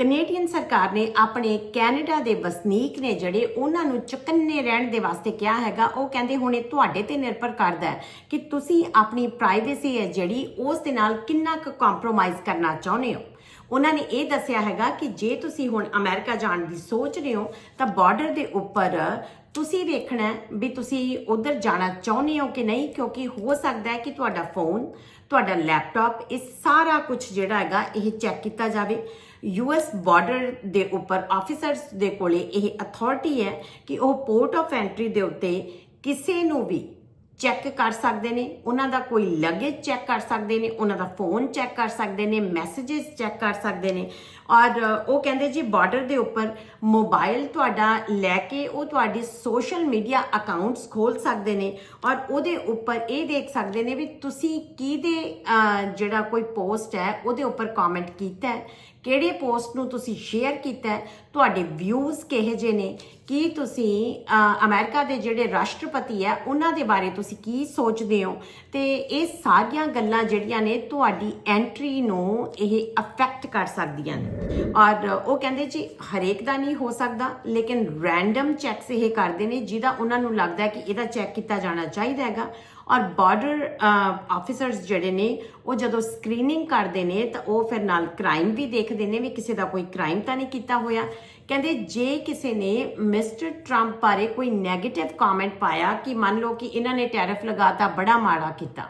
Canadian ਸਰਕਾਰ ਨੇ ਆਪਣੇ ਕੈਨੇਡਾ ਦੇ ਵਸਨੀਕ ਨੇ ਜਿਹੜੇ ਉਹਨਾਂ ਨੂੰ ਚੁਕੰਨੇ ਰਹਿਣ ਦੇ ਵਾਸਤੇ ਕਿਹਾ ਹੈਗਾ, ਉਹ ਕਹਿੰਦੇ ਹੁਣ ਇਹ ਤੁਹਾਡੇ ਤੇ ਨਿਰਭਰ ਕਰਦਾ ਹੈ ਕਿ ਤੁਸੀਂ ਆਪਣੀ ਪ੍ਰਾਈਵੇਸੀ ਹੈ ਜਿਹੜੀ, ਉਸ ਦੇ ਨਾਲ ਕਿੰਨਾ ਕੁ ਕੰਪਰੋਮਾਈਜ਼ ਕਰਨਾ ਚਾਹੁੰਦੇ ਹੋ। ਉਹਨਾਂ ਨੇ ਇਹ ਦੱਸਿਆ ਹੈਗਾ ਕਿ ਜੇ ਤੁਸੀਂ ਹੁਣ ਅਮਰੀਕਾ ਜਾਣ ਦੀ ਸੋਚ ਰਹੇ ਹੋ, ਤਾਂ ਬਾਰਡਰ ਦੇ ਉੱਪਰ ਤੁਸੀਂ ਵੇਖਣਾ ਵੀ ਤੁਸੀਂ ਉਧਰ ਜਾਣਾ ਚਾਹੁੰਦੇ ਹੋ ਕਿ ਨਹੀਂ, ਕਿਉਂਕਿ ਹੋ ਸਕਦਾ ਹੈ ਕਿ ਤੁਹਾਡਾ ਫੋਨ ਤੁਹਾਡਾ ਲੈਪਟਾਪ ਇਹ ਸਾਰਾ ਕੁਝ ਜਿਹੜਾ ਹੈਗਾ ਇਹ ਚੈੱਕ ਕੀਤਾ ਜਾਵੇ। ਯੂਐਸ ਬਾਰਡਰ ਦੇ ਉੱਪਰ ਆਫੀਸਰਸ ਦੇ ਕੋਲੇ ਇਹ ਅਥਾਰਟੀ ਹੈ ਕਿ ਉਹ ਪੋਰਟ ਆਫ ਐਂਟਰੀ ਦੇ ਉੱਤੇ ਕਿਸੇ ਨੂੰ ਵੀ ਚੈੱਕ ਕਰ ਸਕਦੇ ਨੇ, ਉਹਨਾਂ ਦਾ ਕੋਈ ਲਗੇਜ ਚੈੱਕ ਕਰ ਸਕਦੇ ਨੇ, ਉਹਨਾਂ ਦਾ ਫੋਨ ਚੈੱਕ ਕਰ ਸਕਦੇ ਨੇ ਮੈਸੇजेस ਚੈੱਕ ਕਰ ਸਕਦੇ ਨੇ। ਔਰ ਉਹ ਕਹਿੰਦੇ ਜੀ ਬਾਰਡਰ ਦੇ ਉੱਪਰ ਮੋਬਾਈਲ ਤੁਹਾਡਾ ਲੈ ਕੇ ਉਹ ਤੁਹਾਡੀ ਸੋਸ਼ਲ ਮੀਡੀਆ ਅਕਾਊਂਟਸ ਖੋਲ ਸਕਦੇ ਨੇ ਔਰ ਉਹਦੇ ਉੱਪਰ ਇਹ ਦੇਖ ਸਕਦੇ ਨੇ ਵੀ ਤੁਸੀਂ ਕਿਹਦੇ ਜਿਹੜਾ ਕੋਈ ਪੋਸਟ ਹੈ, ਉਹਦੇ ਉੱਪਰ ਕਮੈਂਟ ਕੀਤਾ ਹੈ। ਕਿਹੜੇ ਪੋਸਟ ਨੂੰ ਤੁਸੀਂ ਸ਼ੇਅਰ ਕੀਤਾ ਤੁਹਾਡੇ ਵਿਊਜ਼ ਕਿਹੋ ਜਿਹੇ ਨੇ ਕੀ ਤੁਸੀਂ ਅਹ, ਅਮਰੀਕਾ ਦੇ ਜਿਹੜੇ ਰਾਸ਼ਟਰਪਤੀ ਹੈ ਉਹਨਾਂ ਦੇ ਬਾਰੇ ਤੁਸੀਂ ਕੀ ਸੋਚਦੇ ਹੋ? ਤੇ ਇਹ ਸਾਰੀਆਂ ਗੱਲਾਂ ਜਿਹੜੀਆਂ ਨੇ ਤੁਹਾਡੀ ਐਂਟਰੀ ਨੂੰ ਇਹ ਅਫੈਕਟ ਕਰ ਸਕਦੀਆਂ ਨੇ। ਔਰ ਉਹ ਕਹਿੰਦੇ ਜੀ ਹਰੇਕ ਦਾ ਨਹੀਂ ਹੋ ਸਕਦਾ ਲੇਕਿਨ ਰੈਂਡਮ ਚੈੱਕਸ ਇਹ ਕਰਦੇ ਨੇ ਜਿਹਦਾ ਉਹਨਾਂ ਨੂੰ ਲੱਗਦਾ ਕਿ ਇਹਦਾ ਚੈੱਕ ਕੀਤਾ ਜਾਣਾ ਚਾਹੀਦਾ ਹੈਗਾ। ਔਰ ਬਾਰਡਰ ਆਫੀਸਰਸ ਜਿਹੜੇ ਨੇ, ਉਹ ਜਦੋਂ ਸਕਰੀਨਿੰਗ ਕਰਦੇ ਨੇ, ਤਾਂ ਉਹ ਫਿਰ ਨਾਲ ਕ੍ਰਾਈਮ ਵੀ ਦੇਖਦੇ ਨੇ, ਵੀ ਕਿਸੇ ਦਾ ਕੋਈ ਕ੍ਰਾਈਮ ਤਾਂ ਨਹੀਂ ਕੀਤਾ ਹੋਇਆ। ਕਹਿੰਦੇ ਜੇ ਕਿਸੇ ਨੇ ਮਿਸਟਰ ਟਰੰਪ ਬਾਰੇ ਕੋਈ 네ਗੇਟਿਵ ਕਮੈਂਟ ਪਾਇਆ ਕਿ ਮੰਨ ਲਓ ਕਿ ਇਹਨਾਂ ਨੇ ਟੈਰਿਫ ਲਗਾਤਾ, ਬੜਾ ਮਾੜਾ ਕੀਤਾ,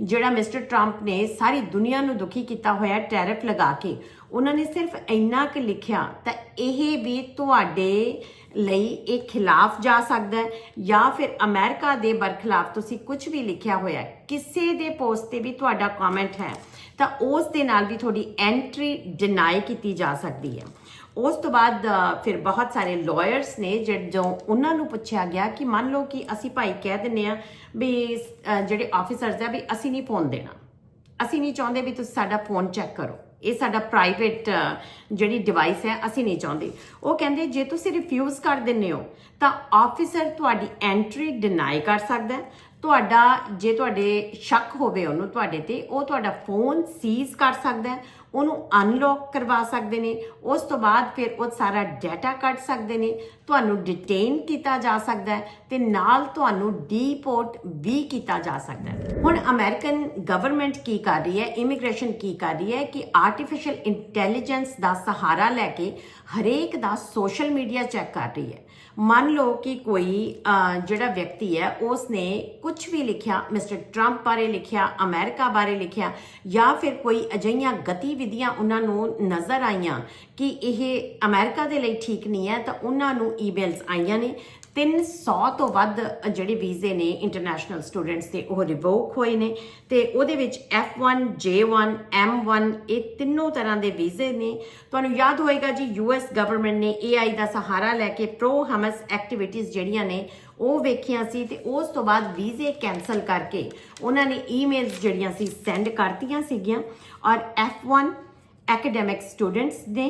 ਜਿਹੜਾ ਮਿਸਟਰ ਟਰੰਪ ਨੇ ਸਾਰੀ ਦੁਨੀਆ ਨੂੰ ਦੁਖੀ ਕੀਤਾ ਹੋਇਆ ਟੈਰਿਫ ਲਗਾ ਕੇ ਉਹਨਾਂ ਨੇ ਸਿਰਫ ਇੰਨਾ ਕੁ ਲਿਖਿਆ ਤਾਂ ਇਹ ਵੀ ਤੁਹਾਡੇ ਲਈ ਇਹ ਖਿਲਾਫ ਜਾ ਸਕਦਾ ਹੈ ਜਾਂ ਫਿਰ ਅਮਰੀਕਾ ਦੇ ਬਰਖਲਾਫ ਤੁਸੀਂ ਕੁਝ ਵੀ ਲਿਖਿਆ ਹੋਇਆ ਕਿਸੇ ਦੇ ਪੋਸਟ ਤੇ ਵੀ ਤੁਹਾਡਾ ਕਮੈਂਟ ਹੈ, ਤਾਂ ਉਸ ਦੇ ਨਾਲ ਵੀ ਤੁਹਾਡੀ ਐਂਟਰੀ ਡਿਨਾਈ ਕੀਤੀ ਜਾ ਸਕਦੀ ਹੈ। ਉਸ ਤੋਂ ਬਾਅਦ ਫਿਰ ਬਹੁਤ ਸਾਰੇ ਲਾਇਰਸ ਨੇ ਜਦੋਂ ਉਹਨਾਂ ਨੂੰ ਪੁੱਛਿਆ ਗਿਆ ਕਿ ਮੰਨ ਲਓ ਕਿ ਅਸੀਂ ਭਾਈ ਕਹਿ ਦਿੰਨੇ ਆ ਵੀ ਜਿਹੜੇ ਆਫੀਸਰਸ ਆ ਵੀ ਅਸੀਂ ਨਹੀਂ ਫੋਨ ਦੇਣਾ। ਅਸੀਂ ਨਹੀਂ ਚਾਹੁੰਦੇ ਵੀ ਤੁਸੀਂ ਸਾਡਾ ਫੋਨ ਚੈੱਕ ਕਰੋ। ਇਹ ਸਾਡਾ ਪ੍ਰਾਈਵੇਟ ਜਿਹੜੀ ਡਿਵਾਈਸ ਹੈ, ਅਸੀਂ ਨਹੀਂ ਚਾਹੁੰਦੇ। ਉਹ ਕਹਿੰਦੇ, ਜੇ ਤੁਸੀਂ ਰਿਫਿਊਜ਼ ਕਰ ਦਿੰਦੇ ਹੋ, ਤਾਂ ਆਫੀਸਰ ਤੁਹਾਡੀ ਐਂਟਰੀ ਡਿਨਾਈ ਕਰ ਸਕਦਾ ਹੈ। ਤੁਹਾਡਾ, ਜੇ ਤੁਹਾਡੇ ਸ਼ੱਕ ਹੋਵੇ ਉਹਨੂੰ ਤੁਹਾਡੇ ਤੇ, ਉਹ ਤੁਹਾਡਾ ਫੋਨ ਸੀਜ਼ ਕਰ ਸਕਦਾ ਹੈ, ਉਹਨੂੰ ਅਨਲੌਕ ਕਰਵਾ ਸਕਦੇ ਨੇ, ਉਸ ਤੋਂ ਬਾਅਦ ਫਿਰ ਉਹ ਸਾਰਾ ਡਾਟਾ ਕੱਢ ਸਕਦੇ ਨੇ, ਤੁਹਾਨੂੰ ਡਿਟੇਨ ਕੀਤਾ ਜਾ ਸਕਦਾ ਹੈ ਤੇ ਨਾਲ ਤੁਹਾਨੂੰ ਡੀਪੋਰਟ ਵੀ ਕੀਤਾ ਜਾ ਸਕਦਾ ਹੈ। ਹੁਣ ਅਮਰੀਕਨ ਗਵਰਨਮੈਂਟ ਕੀ ਕਰ ਰਹੀ ਹੈ ਇਮੀਗ੍ਰੇਸ਼ਨ ਕੀ ਕਰ ਰਹੀ ਹੈ ਕਿ ਆਰਟੀਫੀਸ਼ੀਅਲ ਇੰਟੈਲੀਜੈਂਸ ਦਾ ਸਹਾਰਾ ਲੈ ਕੇ ਹਰੇਕ ਦਾ ਸੋਸ਼ਲ ਮੀਡੀਆ ਚੈੱਕ ਕਰ ਰਹੀ ਹੈ। ਮੰਨ ਲਓ ਕਿ ਕੋਈ ਜਿਹੜਾ ਵਿਅਕਤੀ ਹੈ ਉਸ ਨੇ ਕੁਝ ਵੀ ਲਿਖਿਆ, ਮਿਸਟਰ ਟਰੰਪ ਬਾਰੇ ਲਿਖਿਆ, ਅਮਰੀਕਾ ਬਾਰੇ ਲਿਖਿਆ, ਜਾਂ ਫਿਰ ਕੋਈ ਅਜਿਹੀਆਂ ਗਤੀਵਿਧੀਆਂ ਉਹਨਾਂ ਨੂੰ ਨਜ਼ਰ ਆਈਆਂ ਕਿ ਇਹ ਅਮਰੀਕਾ ਦੇ ਲਈ ਠੀਕ ਨਹੀਂ ਹੈ, ਤਾਂ ਉਹਨਾਂ ਨੂੰ ਈਮੇਲਸ ਆਈਆਂ ਨੇ। 300 ਤੋਂ ਵੱਧ ਜਿਹੜੇ ਵੀਜ਼ੇ ਨੇ ਇੰਟਰਨੈਸ਼ਨਲ ਸਟੂਡੈਂਟਸ ਦੇ ਉਹ ਰਿਵੋਕ ਹੋਏ ਨੇ ਤੇ ਉਹਦੇ ਵਿੱਚ F1, J1, M1 ਇਹ ਤਿੰਨੋਂ ਤਰ੍ਹਾਂ ਦੇ ਵੀਜ਼ੇ ਨੇ। ਤੁਹਾਨੂੰ ਯਾਦ ਹੋਏਗਾ ਜੀ ਯੂਐਸ ਗਵਰਨਮੈਂਟ ਨੇ AI ਦਾ ਸਹਾਰਾ ਲੈ ਕੇ ਪ੍ਰੋ ਹਮਸ ਐਕਟੀਵਿਟੀਜ਼ ਜਿਹੜੀਆਂ ਨੇ ਉਹ ਵੇਖੀਆਂ ਸੀ ਤੇ ਉਸ ਤੋਂ ਬਾਅਦ ਵੀਜ਼ੇ ਕੈਨਸਲ ਕਰਕੇ ਉਹਨਾਂ ਨੇ ਈਮੇਲਸ ਜਿਹੜੀਆਂ ਸੀ ਸੈਂਡ ਕਰਤੀਆਂ ਸੀਗੀਆਂ। ਔਰ F1 academic ਸਟੂਡੈਂਟਸ ਨੇ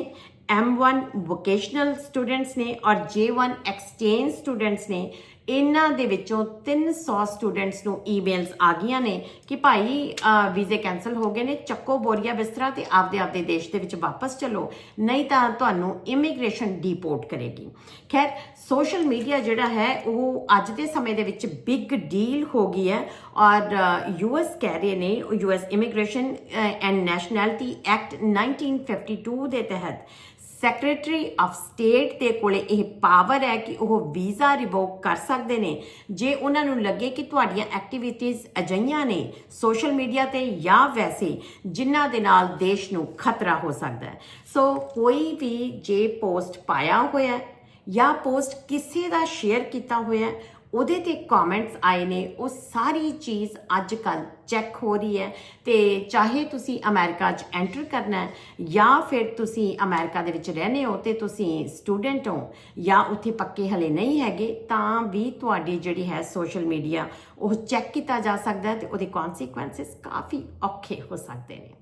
M1 ਵੋਕੇਸ਼ਨਲ ਸਟੂਡੈਂਟਸ ਨੇ ਔਰ J1 ਐਕਸਚੇਂਜ ਸਟੂਡੈਂਟਸ ਨੇ, ਇਹਨਾਂ ਦੇ ਵਿੱਚੋਂ 300 ਸਟੂਡੈਂਟਸ ਨੂੰ ਈਮੇਲਸ ਆ ਗਈਆਂ ਨੇ ਕਿ ਭਾਈ ਵੀਜ਼ੇ ਕੈਨਸਲ ਹੋ ਗਏ ਨੇ, ਚੱਕੋ ਬੋਰੀਆ ਬਿਸਤਰਾ ਤੇ ਆਪਦੇ ਆਪਦੇ ਦੇਸ਼ ਦੇ ਵਿੱਚ ਵਾਪਸ ਚਲੋ, ਨਹੀਂ ਤਾਂ ਤੁਹਾਨੂੰ ਇਮੀਗ੍ਰੇਸ਼ਨ ਡੀਪੋਰਟ ਕਰੇਗੀ। ਖੈਰ ਸੋਸ਼ਲ ਮੀਡੀਆ ਜਿਹੜਾ ਹੈ, ਉਹ ਅੱਜ ਦੇ ਸਮੇਂ ਦੇ ਵਿੱਚ ਬਿਗ ਡੀਲ ਹੋ ਗਈ ਹੈ ਔਰ ਯੂਐਸ ਕਹਿ ਰਹੇ ਨੇ US immigration and nationality act 1952 ਦੇ ਤਹਿਤ ਸੈਕਟਰੀ ਆਫ ਸਟੇਟ ਦੇ ਕੋਲੇ ਇਹ ਪਾਵਰ ਹੈ ਕਿ ਉਹ ਵੀਜ਼ਾ ਰਿਵੋਕ ਕਰ ਸਕਦੇ ਨੇ। ਜੇ ਉਹਨਾਂ ਨੂੰ ਲੱਗੇ ਕਿ ਤੁਹਾਡੀਆਂ ਐਕਟੀਵਿਟੀਜ਼ ਅਜਈਆਂ ਨੇ ਸੋਸ਼ਲ ਮੀਡੀਆ ਤੇ ਜਾਂ ਵੈਸੇ ਜਿਨ੍ਹਾਂ ਦੇ ਨਾਲ ਦੇਸ਼ ਨੂੰ ਖਤਰਾ ਹੋ ਸਕਦਾ ਹੈ। ਸੋ ਕੋਈ ਵੀ ਜੇ ਪੋਸਟ ਪਾਇਆ ਹੋਇਆ ਜਾਂ ਪੋਸਟ ਕਿਸੇ ਦਾ ਸ਼ੇਅਰ ਕੀਤਾ ਹੋਇਆ ਉਹਦੇ ਤੇ ਕਮੈਂਟਸ ਆਏ ਨੇ, ਉਹ ਸਾਰੀ ਚੀਜ਼ ਅੱਜ ਕੱਲ ਚੈੱਕ ਹੋ ਰਹੀ ਹੈ ਤੇ ਚਾਹੇ ਤੁਸੀਂ ਅਮਰੀਕਾ 'ਚ ਐਂਟਰ ਕਰਨਾ ਜਾਂ ਫਿਰ ਤੁਸੀਂ ਅਮਰੀਕਾ ਦੇ ਵਿੱਚ ਰਹਿੰਦੇ ਹੋ ਤੇ ਤੁਸੀਂ ਸਟੂਡੈਂਟ ਹੋ ਜਾਂ ਉੱਥੇ ਪੱਕੇ ਹਲੇ ਨਹੀਂ ਹੈਗੇ, ਤਾਂ ਵੀ ਤੁਹਾਡੀ ਜਿਹੜੀ ਹੈ ਸੋਸ਼ਲ ਮੀਡੀਆ ਉਹ ਚੈੱਕ ਕੀਤਾ ਜਾ ਸਕਦਾ ਹੈ ਤੇ ਉਹਦੇ ਕਨਸੀਕੁਐਂਸਸ ਕਾਫੀ ਔਖੇ ਹੋ ਸਕਦੇ ਨੇ।